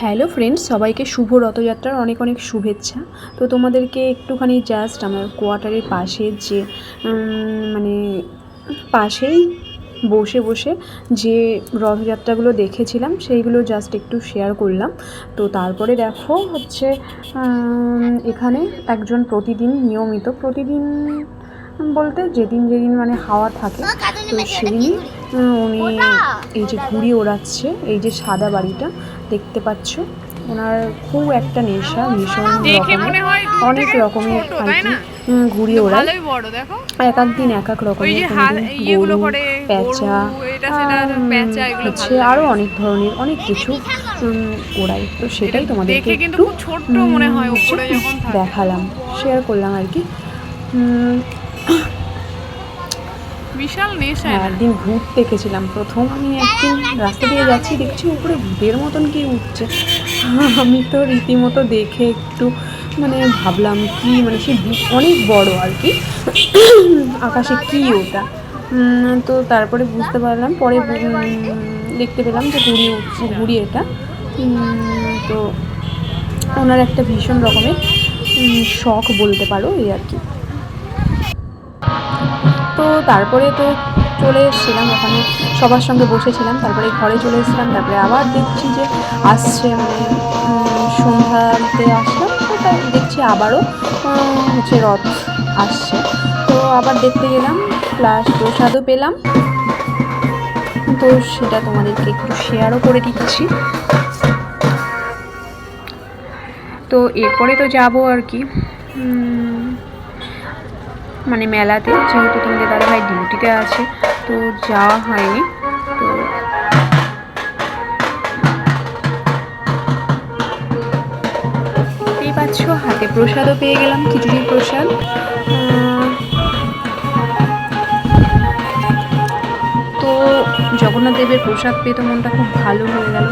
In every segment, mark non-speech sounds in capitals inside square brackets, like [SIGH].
Hello friends, সবাইকে শুভ রথযাত্রার অনেক অনেক শুভেচ্ছা। তো তোমাদেরকে একটুখানি জাস্ট আমার কোয়ার্টারের পাশে যে মানে পাশেই বসে বসে যে রথযাত্রাগুলো দেখেছিলাম সেইগুলো জাস্ট একটু শেয়ার করলাম। তো তারপরে দেখো হচ্ছে এখানে একজন প্রতিদিন নিয়মিত প্রতিদিন বলতে যেদিন যেদিন মানে হাওয়া থাকে তো সেদিনই উনি এই যে ঘুড়ি ওড়াচ্ছে এই যে সাদা বাড়িটা দেখতে পাচ্ছ। ওনার খুব একটা নেশা ভীষণ রকমের অনেক রকমের আর কি বড় দেখো। এক এক দিন এক এক রকমের গরু প্যাঁচা হচ্ছে আরও অনেক ধরনের অনেক কিছু ওড়াই তো সেটাই তোমাদেরকে একটু মনে হয় দেখালাম শেয়ার করলাম আর কি। বিশাল নেশা একদিন ভূত দেখেছিলাম প্রথম আমি একদিন রাস্তা দিয়ে যাচ্ছি দেখছি উপরে ভূতের মতন কি উঠছে। আমি তো রীতিমতো দেখে একটু মানে ভাবলাম কি মানে সে অনেক বড় আর কি। আকাশে কি ওটা? তো তারপরে বুঝতে পারলাম, পরে দেখতে পেলাম যে ঘুড়ি ঘুড়ি এটা। তো ওনার একটা ভীষণ রকমের শখ বলতে পারো এই আর কি। তো তারপরে তো চলে এসেছিলাম, ওখানে সবার সঙ্গে বসেছিলাম, তারপরে ঘরে চলে এসেছিলাম, তারপরে আবার দেখছি যে আসছে মানে সন্ধ্যাতে আসলাম, তো তাই দেখছি আবারও হচ্ছে রথ আসছে। তো আবার দেখতে গেলাম প্লাস প্রসাদও পেলাম। তো সেটা তোমাদেরকে একটু শেয়ারও করে দিচ্ছি। তো এরপরে তো যাব আর কি। মানে মেলাতে, যেহেতু তোমাদের দাদাভাই ডিউটিতে আছে, তো যাওয়া হয়নি, তো পাচ্ছ হাতে প্রসাদও পেয়ে গেলাম, খিচুড়ির প্রসাদ। তো জগন্নাথ দেবের প্রসাদ পেয়ে তো মনটা খুব ভালো হয়ে গেল।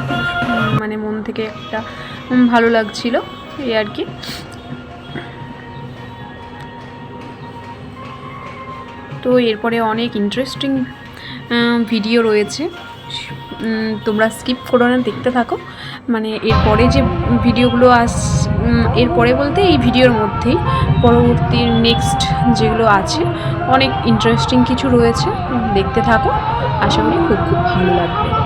মানে মন থেকে একটা ভালো লাগছিল, এই আর কি। তো এরপরে অনেক ইন্টারেস্টিং ভিডিও রয়েছে। তোমরা স্কিপ করো না, দেখতে থাকো। মানে এরপরে যে ভিডিওগুলো আস এরপরে বলতে এই ভিডিওর মধ্যেই পরবর্তী নেক্সট যেগুলো আছে, অনেক ইন্টারেস্টিং কিছু রয়েছে। দেখতে থাকো। আশা করি খুব খুব ভালো লাগবে।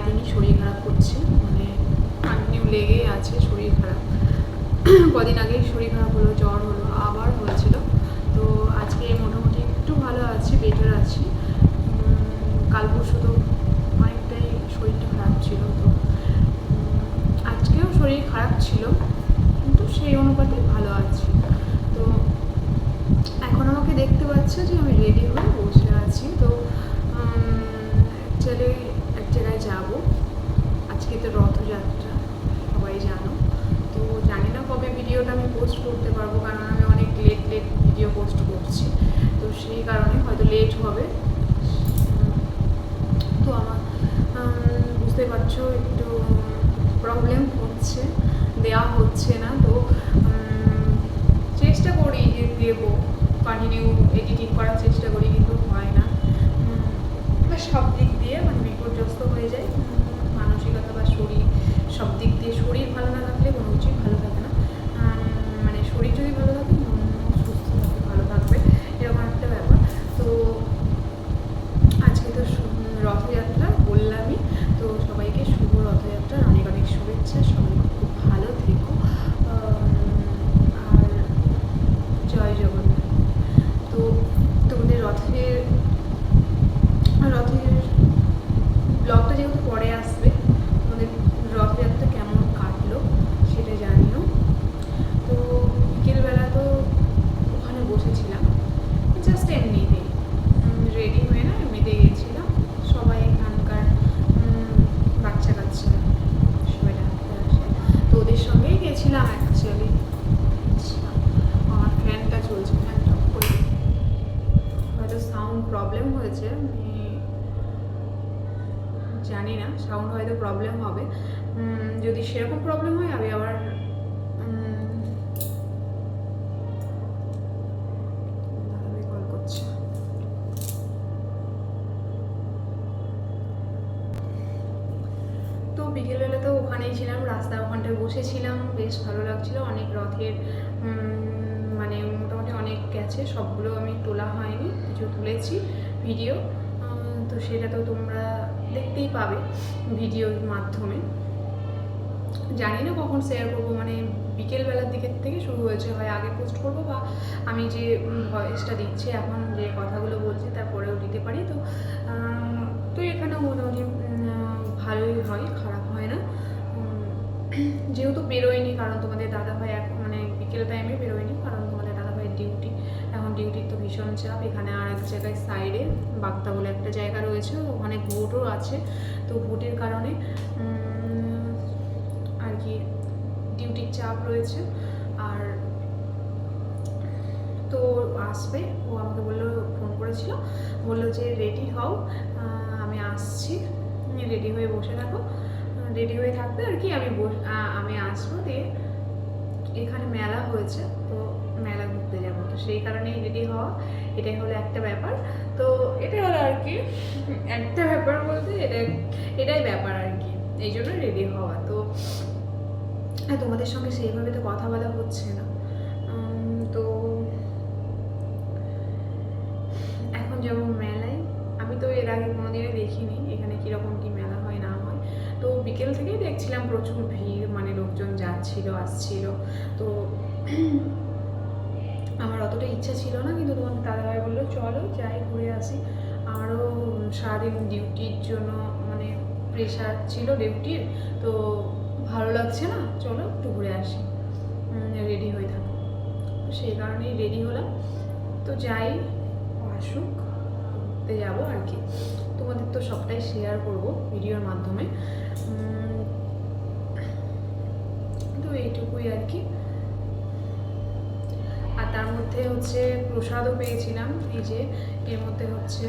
প্রায় দিনই শরীর খারাপ করছে। মানে কন্টিনিউ লেগেই আছে, শরীর খারাপ। [CLEARS THROAT] কদিন আগেই শরীর খারাপ হলো, জ্বর হলো, আবার হয়েছিল। তো আজকে মোটামুটি একটু ভালো আছি বেটার আছি। কাল পরশু তো অনেকটাই শরীরটা খারাপ ছিল তো। আজকেও শরীর খারাপ ছিল, কিন্তু সেই অনুপাতে ভালো আছি। তো এখন আমাকে দেখতে পাচ্ছ যে আমি রেডি হয়ে বসে আছি। তো সবাই জানো। তো জানি না কবে ভিডিওটা আমি পোস্ট করতে পারব, কারণ আমি অনেক লেট লেট ভিডিও পোস্ট করছি। তো সেই কারণে হয়তো লেট হবে। তো আমার বুঝতে পারছ, একটু প্রবলেম হচ্ছে দেওয়া হচ্ছে না। তো চেষ্টা করি যে দেবো কন্টিনিউ এডিটিং করার চেষ্টা করি, কিন্তু হয় না উম, বা সব দিক দিয়ে মানে বিপর্যস্ত হয়ে যায় উম, মানসিকতা বা শরীর সব দিক দিয়ে শরীর ভালো না থাকলে কোনো কিছুই ভালো থাকে না উম, মানে শরীর যদি ভালো থাকে মন সুস্থ থাকে ভালো থাকবে এরকম একটা ব্যাপার তো আজকে তো শু- রথযাত্রা বললামই তো সবাইকে শুভ রথযাত্রার অনেক অনেক শুভেচ্ছা সবাই খুব ভালো থেকো আম, আর জয় জগন্নাথ তো তোমাদের রথের রথের ব্লগটা যেহেতু পরে আসবে তোমাদের রথযাত্রা কেমন কাটলো সেটা জানিও তো বিকেলবেলা তো ওখানে বসেছিলাম জাস্ট এমনিতেই রেডি হয়ে না এমনিতে গেছিলাম সবাই এখানকার উম, বাচ্চা কাচ্চা সবাই ডাকতে আসে তো ওদের সঙ্গেই গেছিলাম অ্যাকচুয়ালি আমার ফ্যানটা চলছে ফ্যানটা অফ করে দিই। হয়তো সাউন্ড প্রবলেম হয়েছে, আমি জানি না সাউন্ড হয়তো প্রবলেম হবে। যদি সেরকম প্রবলেম হয়, আমি আবার বিকেলবেলা তো ওখানেই ছিলাম রাস্তা ওখানটায় বসেছিলাম, বেশ ভালো লাগছিল, অনেক রথের গেছে, সবগুলো আমি তোলা হয়নি, কিছু তুলেছি, ভিডিও। তো সেটা তো তোমরা দেখতেই পাবে ভিডিওর মাধ্যমে। জানি না কখন শেয়ার করব মানে বিকেলবেলার দিকের থেকে শুরু হয়েছে, হয় আগে পোস্ট করব বা আমি যে ভয়েসটা দিচ্ছি, এখন যে কথাগুলো বলছি তারপরেও দিতে পারি। তো তো এখানেও মোটামুটি ভালোই হয়, খারাপ হয় না। যেহেতু বেরোয়নি, কারণ তোমাদের দাদাভাই এখন মানে বিকেল টাইমে বেরোয়নি, কারণ ভীষণ চাপ। এখানে আর এক জায়গায় সাইডে বাগদা বলে একটা জায়গা রয়েছে, ওখানে ভোটও আছে। তো ভোটের কারণে আর কি ডিউটির চাপ রয়েছে। আর তো আসবে, ও আমাকে বলল ফোন করেছিল। বলল যে রেডি হও আমি আসছি। রেডি হয়ে বসে থাকো। রেডি হয়ে থাকবে আর কি, আমি আমি আসব। দিয়ে এখানে মেলা হয়েছে। সেই কারণেই রেডি হওয়া, এটাই হলো একটা ব্যাপার। তো এটা হলো আর কি, একটা ব্যাপার বলতে এটা, এটাই ব্যাপার আর কি, এই জন্য রেডি হওয়া। তো তোমাদের সঙ্গে সেইভাবে তো কথা বলা হচ্ছে না। তো এখন যেমন মেলায়। আমি তো এর আগে কোনোদিনই দেখিনি এখানে কীরকম কী মেলা হয়, না হয়। তো বিকেল থেকেই দেখছিলাম প্রচুর ভিড় মানে লোকজন যাচ্ছিল, আসছিল। তো অতটা ইচ্ছা ছিল না, কিন্তু তোমার দাদাভাই বলল, চলো যাই, ঘুরে আসি। আমারও সারাদিন ডিউটির জন্য মানে প্রেশার ছিল ডিউটির, তো ভালো লাগছে না, চলো একটু ঘুরে আসি। রেডি হয়ে থাকো। সেই কারণেই রেডি হলাম। তো যাই, আসুক, ঘুরতে যাব আর কি। তোমাদের তো সবটাই শেয়ার করব ভিডিওর মাধ্যমে। তো এইটুকুই আর কি। তার মধ্যে হচ্ছে প্রসাদও পেয়েছিলাম, এই যে, এর মধ্যে হচ্ছে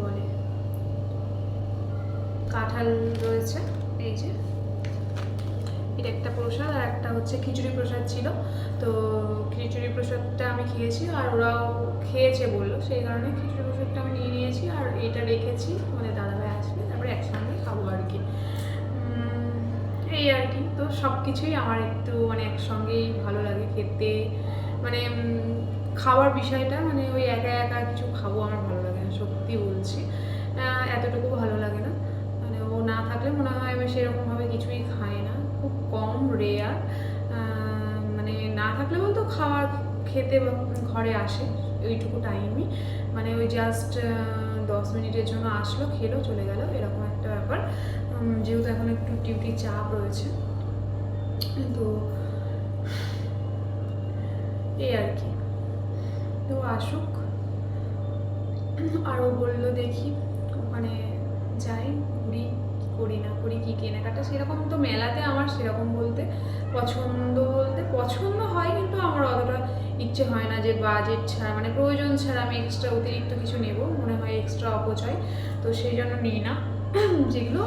বলে? কাঁঠাল রয়েছে, এই যে। এটা একটা প্রসাদ আর একটা হচ্ছে খিচুড়ি প্রসাদ ছিল। তো খিচুড়ি প্রসাদটা আমি খেয়েছি আর ওরাও খেয়েছে বলল, সেই কারণে খিচুড়ি প্রসাদটা আমি নিয়ে নিয়েছি আর এটা রেখেছি আমাদের দাদাভাই এই আর কি। তো সব কিছুই আমার একটু মানে একসঙ্গেই ভালো লাগে খেতে। মানে খাওয়ার বিষয়টা মানে ওই একা একা কিছু খাব আমার ভালো লাগে না, সত্যি বলছি। এতটুকু ভালো লাগে না। মানে ও না থাকলে মনে হয় আমি সেরকমভাবে কিছুই খাই না। খুব কম রেয়ার মানে না থাকলে বলতো খাওয়ার খেতে ঘরে আসে ওইটুকু টাইমই মানে ওই জাস্ট দশ মিনিটের জন্য আসলো, খেলো, চলে গেল, এরকম একটা ব্যাপার। যেহেতু এখন একটু ডিউটি চাপ রয়েছে। তো এই আর কি। তো আসুক। আরও বলল দেখি। ওখানে যাই ঘুরি করি না করি, কি কেনাকাটা, সেরকম তো মেলাতে আমার সেরকম বলতে পছন্দ বলতে পছন্দ হয়, কিন্তু আমার অতটা ইচ্ছে হয় না যে বাজেট ছাড়া মানে প্রয়োজন ছাড়া আমি এক্সট্রা অতিরিক্ত কিছু নেব। মনে হয় এক্সট্রা অপচয়। তো সেই জন্য নিই না। যেগুলো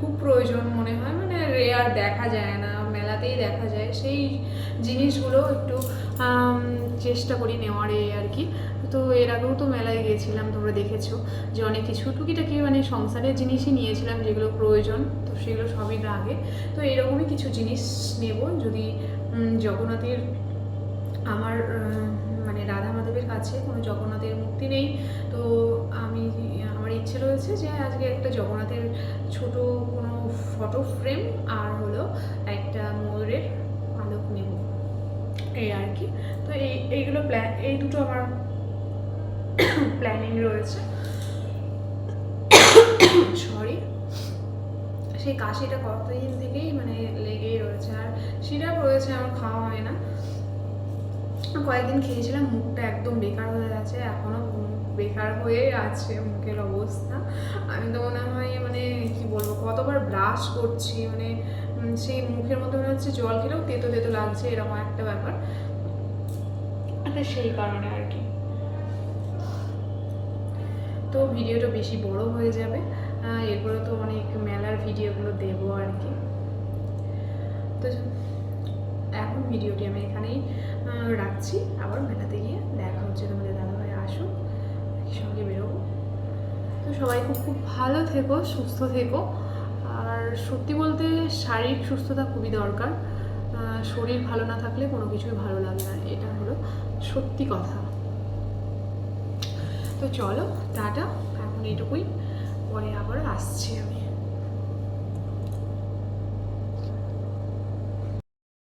খুব প্রয়োজন মনে হয়। মানে রেয়ার দেখা যায় না, মেলাতেই দেখা যায়। সেই জিনিসগুলো একটু চেষ্টা করি নেওয়ার এই আর কি। তো এর আগেও তো মেলায় গিয়েছিলাম তোমরা দেখেছ, যে অনেক কিছু টুকিটাকি মানে সংসারের জিনিসই নিয়েছিলাম যেগুলো প্রয়োজন, তো সেগুলো সবই লাগে তো এরকমই কিছু জিনিস নেব যদি জগন্নাথের, আমার মানে রাধা মাধবের কাছে কোনো জগন্নাথের মুক্তি নেই, তো ইচ্ছে রয়েছে যে আজকে একটা জগন্নাথের ছোট কোনো ফটো ফ্রেম আর হলো একটা ময়ূরের আলোক নেব এই আর কি। তো এই, এইগুলো প্ল্যান এই দুটো আমার প্ল্যানিং রয়েছে। সরি সেই কাশিটা কতদিন থেকেই মানে লেগেই রয়েছে আর সিরাপ রয়েছে, আমার খাওয়া হয় না। কয়েকদিন খেয়েছিলাম, মুখটা একদম বেকার হয়ে গেছে এখনও বেকার হয়ে আছে মুখের অবস্থা। আমি তো মনে হয় মানে কি বলব কতবার ব্রাশ করছি মানে সেই মুখের মধ্যে মনে হচ্ছে জল খেলেও তেতো তেতো লাগছে এরকম একটা ব্যাপার। তো সেই কারণে আর কি। তো ভিডিওটা বেশি বড় হয়ে যাবে। এরপরে তো অনেক মেলার ভিডিওগুলো দেবো আর কি। তো এখন ভিডিওটি আমি এখানেই রাখছি। আবার মেলাতে গিয়ে দেখা হচ্ছে। তোমাদের দাদাভাই আসুক। সঙ্গে বেরোবো। তো সবাই খুব খুব ভালো থেকো, সুস্থ থেকো। আর সত্যি বলতে শারীরিক সুস্থতা খুবই দরকার। শরীর ভালো না থাকলে কোনো কিছুই ভালো লাগে না। এটা হলো সত্যি কথা। তো চলো, টাটা। এখন এইটুকুই। পরে আবার আসছি আমি।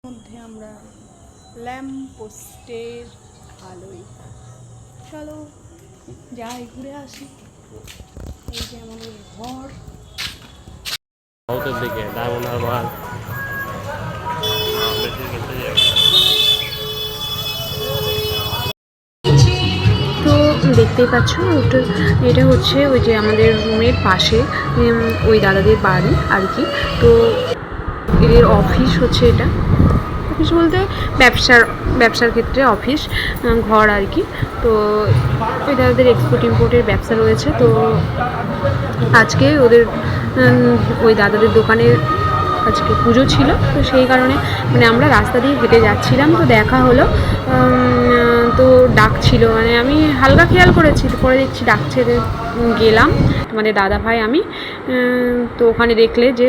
মধ্যে আমরা ল্যাম্প পোস্টের আলোয়। চলো। যাই ঘুরে আসি। এই যে আমাদের ঘর। সাউথের দিকে ডায়মন্ড হারবার। দেখতেই পাচ্ছ ওটা এটা হচ্ছে ওই যে আমাদের রুমের পাশে উম, ওই দাদাদের বাড়ি আর কি। তো এদের অফিস হচ্ছে এটা। অফিস বলতে ব্যবসার ব্যবসার ক্ষেত্রে অফিস ঘর আর কি। তো ওই দাদাদের এক্সপোর্ট ইম্পোর্টের ব্যবসা রয়েছে। তো আজকে ওদের ওই দাদাদের দোকানে আজকে পুজো ছিল। তো সেই কারণে মানে আমরা রাস্তা দিয়ে হেঁটে যাচ্ছিলাম। তো দেখা হলো। তো ডাকছিল মানে আমি হালকা খেয়াল করেছি। পরে দেখছি ডাকছে গেলাম। মানে দাদা ভাই, আমি। তো ওখানে দেখলে যে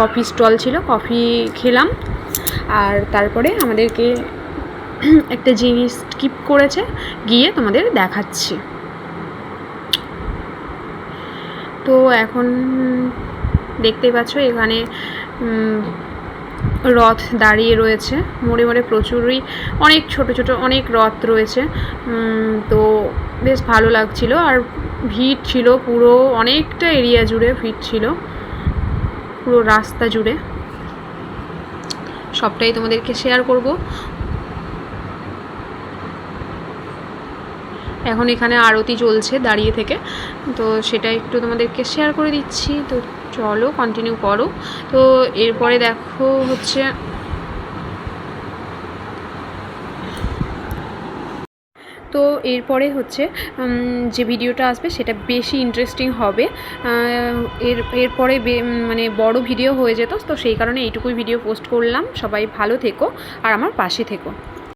কফি স্টল ছিল। কফি খেলাম। আর তারপরে আমাদেরকে একটা জিনিস স্কিপ করেছে, গিয়ে তোমাদের দেখাচ্ছি। তো এখন দেখতেই পাচ্ছ এখানে রথ দাঁড়িয়ে রয়েছে। মোড়ে মোড়ে প্রচুরই, অনেক ছোট ছোট অনেক রথ রয়েছে। তো বেশ ভালো লাগছিল। আর ভিড় ছিল পুরো অনেকটা এরিয়া জুড়ে, ভিড় ছিল। পুরো রাস্তা জুড়ে। সবটাই তোমাদেরকে শেয়ার করব। এখন এখানে আরতি চলছে দাঁড়িয়ে থেকে। তো সেটা একটু তোমাদেরকে শেয়ার করে দিচ্ছি। তো চলো কন্টিনিউ করো। তো এরপরে দেখো হচ্ছে তো এরপরে হচ্ছে যে ভিডিওটা আসবে সেটা বেশি ইন্টারেস্টিং হবে। এর, এরপরে মানে বড় ভিডিও হয়ে যেত, তো সেই কারণে এইটুকুই ভিডিও পোস্ট করলাম। সবাই ভালো থেকো, আর আমার পাশে থেকো।